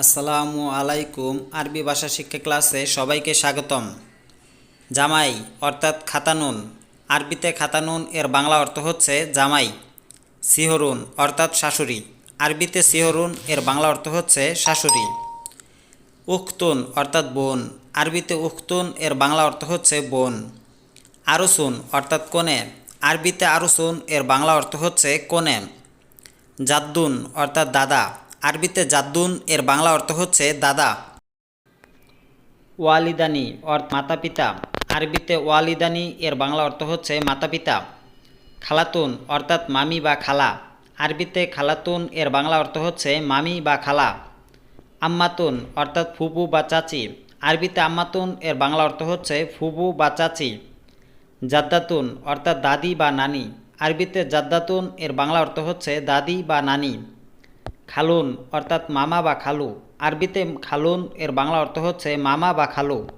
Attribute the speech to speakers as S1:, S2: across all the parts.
S1: আসসালামু আলাইকুম আরবি ভাষা শিক্ষা ক্লাসে সবাইকে স্বাগতম। জামাই, অর্থাৎ খাতানুন আরবিতে খাতানুন এর বাংলা অর্থ হচ্ছে জামাই। সিহরুন, অর্থাৎ শাশুড়ি। আরবিতে সিহরুন এর বাংলা অর্থ হচ্ছে শাশুড়ি। উখতুন, অর্থাৎ বোন। আরবিতে উখতুন এর বাংলা অর্থ হচ্ছে বোন। আরসুন, অর্থাৎ কোণে আরবিতে আরসুন এর বাংলা অর্থ হচ্ছে কোণে জাদ্দুন, অর্থাৎ দাদা। আরবিতে জাদ্দুন, এর বাংলা অর্থ হচ্ছে দাদা। ওয়ালিদানি অর্থ মাতা পিতা আরবিতে ওয়ালিদানি, এর বাংলা অর্থ হচ্ছে মাতা পিতা খালাতুন অর্থাৎ মামি বা খালা। আরবিতে খালাতুন, এর বাংলা অর্থ হচ্ছে মামি বা খালা। আম্মাতুন অর্থাৎ ফুবু বা চাচি। আরবিতে আম্মাতুন, এর বাংলা অর্থ হচ্ছে ফুবু বা চাচি। জাদ্দাতুন অর্থাৎ দাদি বা নানি। আরবিতে জাদ্দাতুন, এর বাংলা অর্থ হচ্ছে দাদি বা নানি। খালুন, অর্থাৎ মামা বা খালু। আরবিতে খালুন, এর বাংলা অর্থ হচ্ছে মামা বা খালু।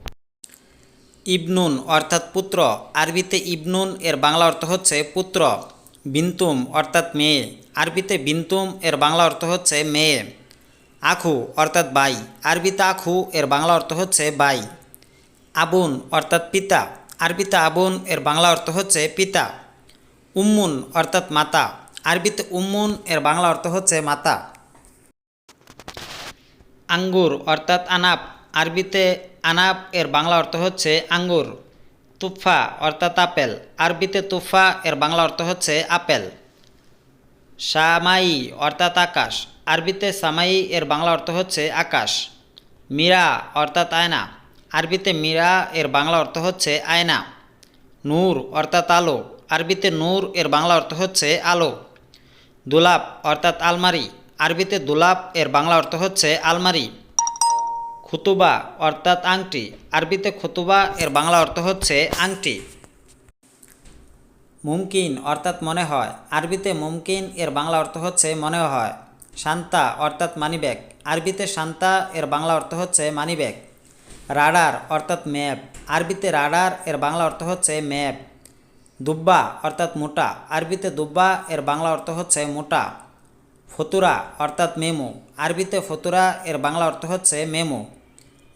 S1: ইবনুন, অর্থাৎ পুত্র। আরবিতে ইবনুন, এর বাংলা অর্থ হচ্ছে পুত্র। বিন্তুম, অর্থাৎ মেয়ে। আরবিতে বিন্তুম, এর বাংলা অর্থ হচ্ছে মেয়ে। আখু, অর্থাৎ বাই। আরবিতে আখু, এর বাংলা অর্থ হচ্ছে বাই। আবুন, অর্থাৎ পিতা। আরবিতে আবুন, এর বাংলা অর্থ হচ্ছে পিতা। উম্মুন, অর্থাৎ মাতা। আরবিতে উম্মুন, এর বাংলা অর্থ হচ্ছে মাতা। আঙ্গুর, অর্থাৎ আনাপ আরবিতে আনাপ এর বাংলা অর্থ হচ্ছে আঙ্গুর। তুফা, অর্থাৎ আপেল। আরবিতে তুফা এর বাংলা অর্থ হচ্ছে আপেল। সামাই, অর্থাৎ আকাশ। আরবিতে সামাই এর বাংলা অর্থ হচ্ছে আকাশ। মীরা, অর্থাৎ আয়না। আরবিতে মীরা এর বাংলা অর্থ হচ্ছে আয়না। নূর, অর্থাৎ আলো। আরবিতে নূর এর বাংলা অর্থ হচ্ছে আলো। দুলাপ অর্থাৎ আলমারি। আরবিতে দুলাপ এর বাংলা অর্থ হচ্ছে আলমারি। খুতুবা, অর্থাৎ আংটি। আরবিতে খুতুবা, এর বাংলা অর্থ হচ্ছে আংটি। মুমকিন, অর্থাৎ মনে হয়। আরবিতে মুমকিন, এর বাংলা অর্থ হচ্ছে মনে হয়। শান্তা, অর্থাৎ মানিব্যাগ। আরবিতে শান্তা, এর বাংলা অর্থ হচ্ছে মানিব্যাগ। রাডার, অর্থাৎ ম্যাপ। আরবিতে রাডার, এর বাংলা অর্থ হচ্ছে ম্যাপ। দুব্বা, অর্থাৎ মোটা। আরবিতে দুব্বা, এর বাংলা অর্থ হচ্ছে মোটা। ফতুরা অর্থাৎ মেমো। আরবিতে ফতুরা, এর বাংলা অর্থ হচ্ছে মেমো।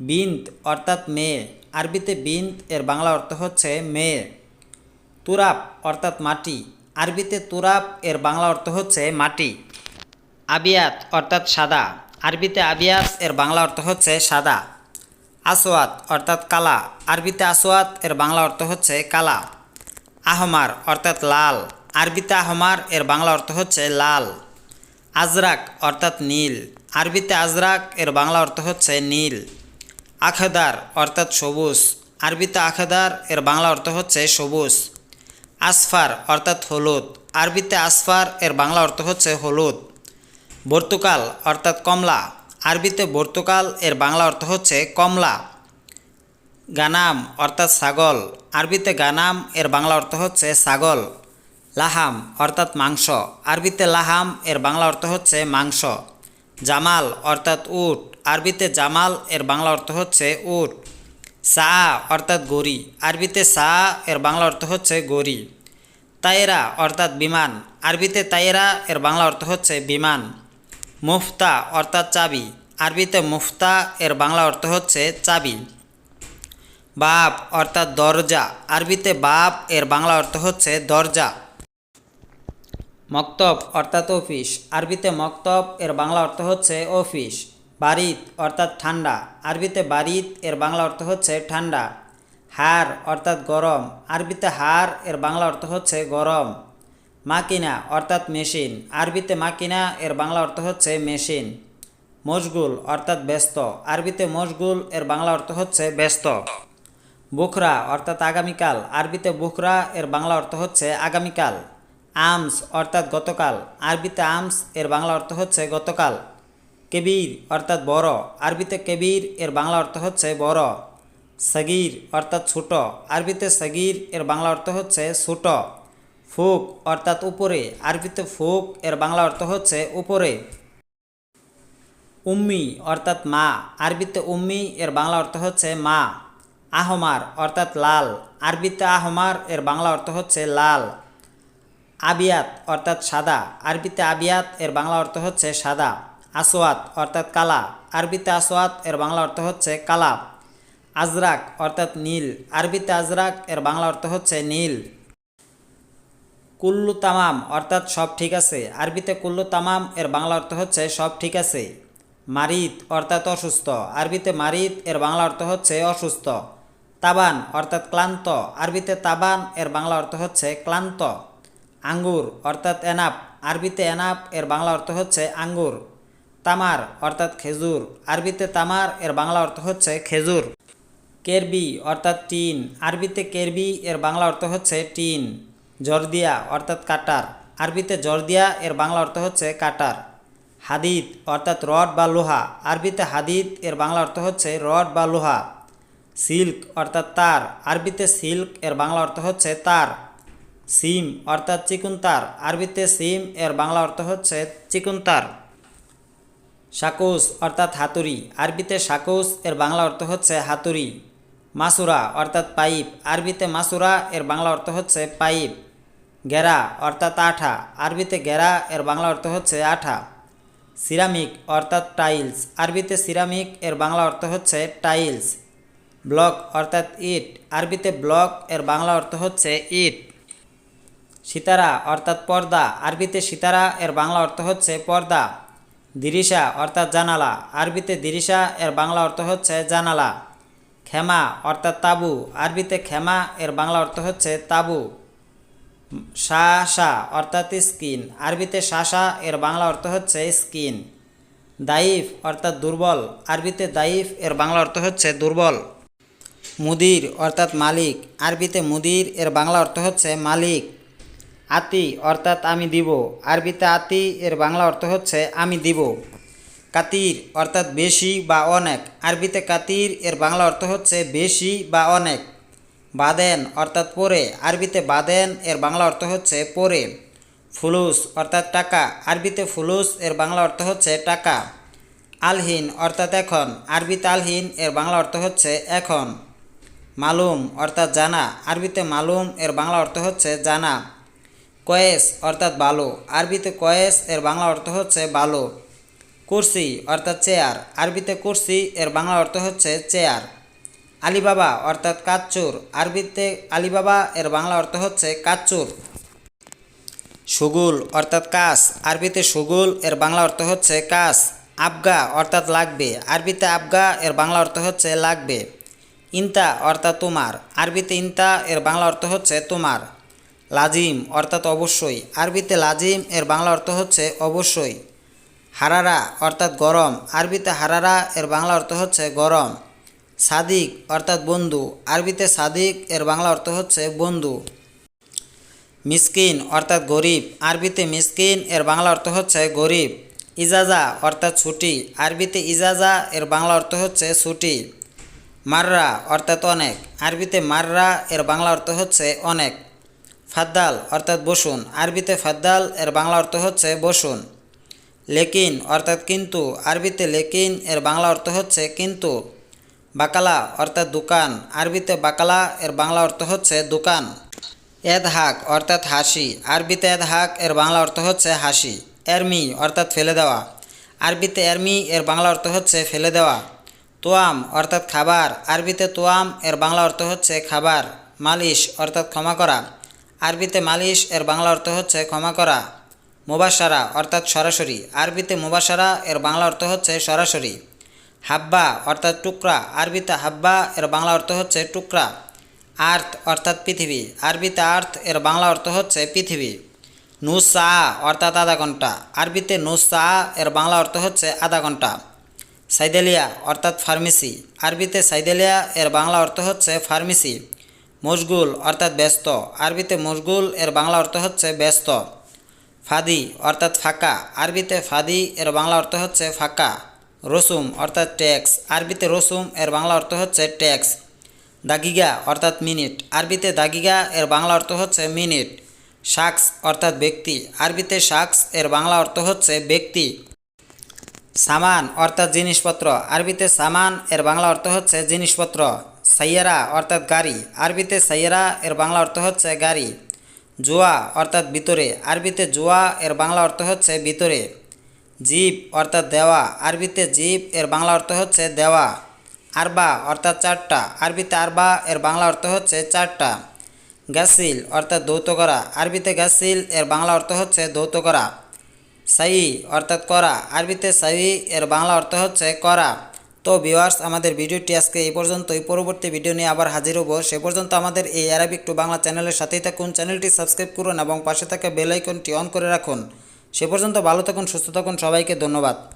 S1: বিন্ত অর্থাৎ মেয়ে। আরবিতে বিন্ত এর বাংলা অর্থ হচ্ছে মেয়ে। তুরাপ অর্থাৎ মাটি। আরবিতে তুরাপ, এর বাংলা অর্থ হচ্ছে মাটি। আবিয়াত অর্থাৎ সাদা। আরবিতে আবিয়াত, এর বাংলা অর্থ হচ্ছে সাদা। আসোয়াত অর্থাৎ কালা। আরবিতে আসোয়াত এর বাংলা অর্থ হচ্ছে কালা। আহমার অর্থাৎ লাল। আরবিতে আহমার, এর বাংলা অর্থ হচ্ছে লাল। আজরাক অর্থাৎ নীল। আরবিতে আজরাক, এর বাংলা অর্থ হচ্ছে নীল। আখেদার অর্থাৎ সবুজ। আরবিতে আখেদার, এর বাংলা অর্থ হচ্ছে সবুজ। আসফার অর্থাৎ হলুদ। আরবিতে আসফার, এর বাংলা অর্থ হচ্ছে হলুদ। বর্তুকাল অর্থাৎ কমলা। আরবিতে বর্তুকাল, এর বাংলা অর্থ হচ্ছে কমলা। গানাম অর্থাৎ ছাগল। আরবিতে গানাম, এর বাংলা অর্থ হচ্ছে ছাগল। লাহাম অর্থাৎ মাংস। আরবিতে লাহাম, এর বাংলা অর্থ হচ্ছে মাংস। জামাল অর্থাৎ উট। আরবিতে জামাল, এর বাংলা অর্থ হচ্ছে উট। সা অর্থাৎ গড়ি আরবিতে সা, এর বাংলা অর্থ হচ্ছে গড়ি তায়েরা অর্থাৎ বিমান। আরবিতে তায়েরা, এর বাংলা অর্থ হচ্ছে বিমান। মুফতা অর্থাৎ চাবি। আরবিতে মুফতা, এর বাংলা অর্থ হচ্ছে চাবি। বাপ অর্থাৎ দরজা। আরবিতে বাপ, এর বাংলা অর্থ হচ্ছে দরজা। মক্তব অর্থাৎ অফিস। আরবিতে মক্তব এর বাংলা অর্থ হচ্ছে অফিস। বারিত অর্থাৎ ঠান্ডা। আরবিতে বারিত এর বাংলা অর্থ হচ্ছে ঠান্ডা। হার অর্থাৎ গরম। আরবিতে হার এর বাংলা অর্থ হচ্ছে গরম। মাকিনা অর্থাৎ মেশিন। আরবিতে মাকিনা এর বাংলা অর্থ হচ্ছে মেশিন। মশগুল অর্থাৎ ব্যস্ত। আরবিতে মশগুল এর বাংলা অর্থ হচ্ছে ব্যস্ত। বুখরা অর্থাৎ আগামীকাল। আরবিতে বুখরা এর বাংলা অর্থ হচ্ছে আগামীকাল। আমস অর্থাৎ গতকাল। আরবিতে আমস এর বাংলা অর্থ হচ্ছে গতকাল। কেবির অর্থাৎ বড়। আরবিতে কেবির এর বাংলা অর্থ হচ্ছে বড়। সগির অর্থাৎ ছোট। আরবিতে সগির এর বাংলা অর্থ হচ্ছে ছোট। ফুক অর্থাৎ উপরে। আরবিতে ফুক এর বাংলা অর্থ হচ্ছে উপরে। উম্মি অর্থাৎ মা। আরবিতে উম্মি এর বাংলা অর্থ হচ্ছে মা। আহমার অর্থাৎ লাল। আরবিতে আহমার এর বাংলা অর্থ হচ্ছে লাল। আবিয়াত অর্থাৎ সাদা, আরবিতে আবিয়াত এর বাংলা অর্থ হচ্ছে সাদা আসোয়াত অর্থাৎ কালা, আরবিতে আসোয়াত এর বাংলা অর্থ হচ্ছে কালা, আজরাক অর্থাৎ নীল, আরবিতে আজরাক এর বাংলা অর্থ হচ্ছে নীল। কুল্লু তামাম অর্থাৎ সব ঠিক আছে, আরবিতে কুল্লু তামাম এর বাংলা অর্থ হচ্ছে সব ঠিক আছে। মারিত অর্থাৎ অসুস্থ, আরবিতে মারিত এর বাংলা অর্থ হচ্ছে অসুস্থ। তাবান অর্থাৎ ক্লান্ত, আরবিতে তাবান এর বাংলা অর্থ হচ্ছে ক্লান্ত। আঙ্গুর, অর্থাৎ এনাপ। আরবিতে এনাপ, এর বাংলা অর্থ হচ্ছে আঙ্গুর। তামার, অর্থাৎ খেজুর। আরবিতে তামার, এর বাংলা অর্থ হচ্ছে খেজুর। কেরবি, অর্থাৎ টিন। আরবিতে কেরবি, এর বাংলা অর্থ হচ্ছে টিন। জর্দিয়া, অর্থাৎ কাটার। আরবিতে জর্দিয়া, এর বাংলা অর্থ হচ্ছে কাটার। হাদিদ, অর্থাৎ রড বা লোহা। আরবিতে হাদিদ, এর বাংলা অর্থ হচ্ছে রড বা লোহা। সিল্ক, অর্থাৎ তার। আরবিতে সিল্ক, এর বাংলা অর্থ হচ্ছে তার। সিম অর্থাৎ চিকুন তার আরবিতে সিম, এর বাংলা অর্থ হচ্ছে চিকুন তার শাকুস অর্থাৎ হাতুড়ি। আরবিতে শাকুস এর বাংলা অর্থ হচ্ছে হাতুড়ি। মাসুরা অর্থাৎ পাইপ। আরবিতে মাসুরা, এর বাংলা অর্থ হচ্ছে পাইপ। গেরা অর্থাৎ আঠা। আরবিতে গেরা, এর বাংলা অর্থ হচ্ছে আঠা। সিরামিক অর্থাৎ টাইলস। আরবিতে সিরামিক, এর বাংলা অর্থ হচ্ছে টাইলস। ব্লক অর্থাৎ ইট। আরবিতে ব্লক, এর বাংলা অর্থ হচ্ছে ইট। সিতারা অর্থাৎ পর্দা। আরবিতে সিতারা, এর বাংলা অর্থ হচ্ছে পর্দা। দিরিশা অর্থাৎ জানালা। আরবিতে দিরিশা, এর বাংলা অর্থ হচ্ছে জানালা। খেমা অর্থাৎ তাবু। আরবিতে খেমা, এর বাংলা অর্থ হচ্ছে তাবু। শাসা অর্থাৎ স্কিন। আরবিতে শাসা এর বাংলা অর্থ হচ্ছে স্কিন। দাইফ অর্থাৎ দুর্বল। আরবিতে দাইফ, এর বাংলা অর্থ হচ্ছে দুর্বল। মুদির অর্থাৎ মালিক। আরবিতে মুদির, এর বাংলা অর্থ হচ্ছে মালিক। আতি অর্থাৎ আমি দিব। আরবিতে আতি, এর বাংলা অর্থ হচ্ছে আমি দিব। কাতির অর্থাৎ বেশি বা অনেক। আরবিতে কাতির, এর বাংলা অর্থ হচ্ছে বেশি বা অনেক। বাদেন অর্থাৎ পরে। আরবিতে বাদেন, এর বাংলা অর্থ হচ্ছে পরে। ফুলুস অর্থাৎ টাকা। আরবিতে ফুলুস, এর বাংলা অর্থ হচ্ছে টাকা। আলহীন অর্থাৎ এখন। আরবিতে আলহীন, এর বাংলা অর্থ হচ্ছে এখন। মালুম অর্থাৎ জানা। আরবিতে মালুম, এর বাংলা অর্থ হচ্ছে জানা। কয়েস অর্থাৎ বালো। আরবিতে কয়েস এর বাংলা অর্থ হচ্ছে বালো। কুরসি অর্থাৎ চেয়ার। আরবিতে কুরসি এর বাংলা অর্থ হচ্ছে চেয়ার। আলিবাবা অর্থাৎ কাচ্চুর। আরবিতে আলিবাবা এর বাংলা অর্থ হচ্ছে কাচ্চুর। সুগুল অর্থাৎ কাস আরবিতে সুগুল এর বাংলা অর্থ হচ্ছে কাস আবগা অর্থাৎ লাগবে। আরবিতে আবগা এর বাংলা অর্থ হচ্ছে লাগবে। ইন্তা অর্থাৎ তোমার। আরবিতে ইন্তা এর বাংলা অর্থ হচ্ছে তোমার। লাজিম, অর্থাৎ অবশ্যই। আরবিতে লাজিম, এর বাংলা অর্থ হচ্ছে অবশ্যই। হারারা, অর্থাৎ গরম। আরবিতে হারারা, এর বাংলা অর্থ হচ্ছে গরম। সাদিক, অর্থাৎ বন্ধু। আরবিতে সাদিক, এর বাংলা অর্থ হচ্ছে বন্ধু। মিসকিন, অর্থাৎ গরিব। আরবিতে মিসকিন, এর বাংলা অর্থ হচ্ছে গরিব। ইজাজা, অর্থাৎ ছুটি। আরবিতে ইজাজা, এর বাংলা অর্থ হচ্ছে ছুটি। মাররা, অর্থাৎ অনেক। আরবিতে মাররা, এর বাংলা অর্থ হচ্ছে অনেক। ফাদ্দাল অর্থাৎ বসুন। আরবিতে ফাদ্দাল, এর বাংলা অর্থ হচ্ছে বসুন। লেকিন অর্থাৎ কিন্তু, আরবিতে লেকিন, এর বাংলা অর্থ হচ্ছে কিন্তু। বাকালা অর্থাৎ দোকান, আরবিতে বাকালা, এর বাংলা অর্থ হচ্ছে দোকান। এদ হাক অর্থাৎ হাসি, আরবিতে এদ হাক, এর বাংলা অর্থ হচ্ছে হাসি। এরমি অর্থাৎ ফেলে দেওয়া। আরবিতে এরমি, এর বাংলা অর্থ হচ্ছে ফেলে দেওয়া। তোয়াম অর্থাৎ খাবার, আরবিতে তোয়াম, এর বাংলা অর্থ হচ্ছে খাবার। মালিশ অর্থাৎ ক্ষমা করা। আরবিতে মালিশ, এর বাংলা অর্থ হচ্ছে ক্ষমা করা মুবাসারা অর্থাৎ সরাসরি। আরবিতে মুবাসারা এর বাংলা অর্থ হচ্ছে সরাসরি। হাব্বা অর্থাৎ টুকরা, আরবিতে হাব্বা, এর বাংলা অর্থ হচ্ছে টুকরা। আর্থ অর্থাৎ পৃথিবী। আরবিতে আর্থ, এর বাংলা অর্থ হচ্ছে পৃথিবী। নুসা অর্থাৎ আধা ঘণ্টা। আরবিতে নুসা এর বাংলা অর্থ হচ্ছে আধা ঘণ্টা। সাইদেলিয়া অর্থাৎ ফার্মেসি। আরবিতে সাইদেলিয়া, এর বাংলা অর্থ হচ্ছে ফার্মেসি। মশগুল অর্থাৎ ব্যস্ত। আরবিতে মশগুল, এর বাংলা অর্থ হচ্ছে ব্যস্ত। ফাদি অর্থাৎ ফাঁকা। আরবিতে ফাদি, এর বাংলা অর্থ হচ্ছে ফাঁকা। রসুম অর্থাৎ ট্যাক্স আরবিতে রসুম, এর বাংলা অর্থ হচ্ছে ট্যাক্স দাগিগা অর্থাৎ মিনিট। আরবিতে দাগিগা, এর বাংলা অর্থ হচ্ছে মিনিট। শাকস অর্থাৎ ব্যক্তি। আরবিতে শাকস এর বাংলা অর্থ হচ্ছে ব্যক্তি। সামান অর্থাৎ জিনিসপত্র। আরবিতে সামান, এর বাংলা অর্থ হচ্ছে জিনিসপত্র। সাইয়ারা অর্থাৎ গাড়ি। আরবিতে সাইয়ারা, এর বাংলা অর্থ হচ্ছে গাড়ি। জুয়া অর্থাৎ ভিতরে। আরবিতে জুয়া, এর বাংলা অর্থ হচ্ছে ভিতরে। জীব অর্থাৎ দেওয়া। আরবিতে জীব, এর বাংলা অর্থ হচ্ছে দেওয়া। আরবা অর্থাৎ চারটা। আরবিতে আরবা, এর বাংলা অর্থ হচ্ছে চারটা। গাসিল অর্থাৎ দৌত করা। আরবিতে গাসিল, এর বাংলা অর্থ হচ্ছে দৌত করা। সাই অর্থাৎ করা। আরবিতে সাই এর বাংলা অর্থ হচ্ছে করা। তো ভিওয়ার্স আমাদের ভিডিওটি আজকে এই পর্যন্তই। পরবর্তী ভিডিও নিয়ে আবার হাজির হব। সে পর্যন্ত আমাদের এই অ্যারাবিক টু বাংলা চ্যানেলের সাথেই থাকুন। চ্যানেলটি সাবস্ক্রাইব করুন এবং পাশে থাকা বেল আইকনটি অন করে রাখুন। সে পর্যন্ত ভালো থাকুন, সুস্থ থাকুন, সবাইকে ধন্যবাদ।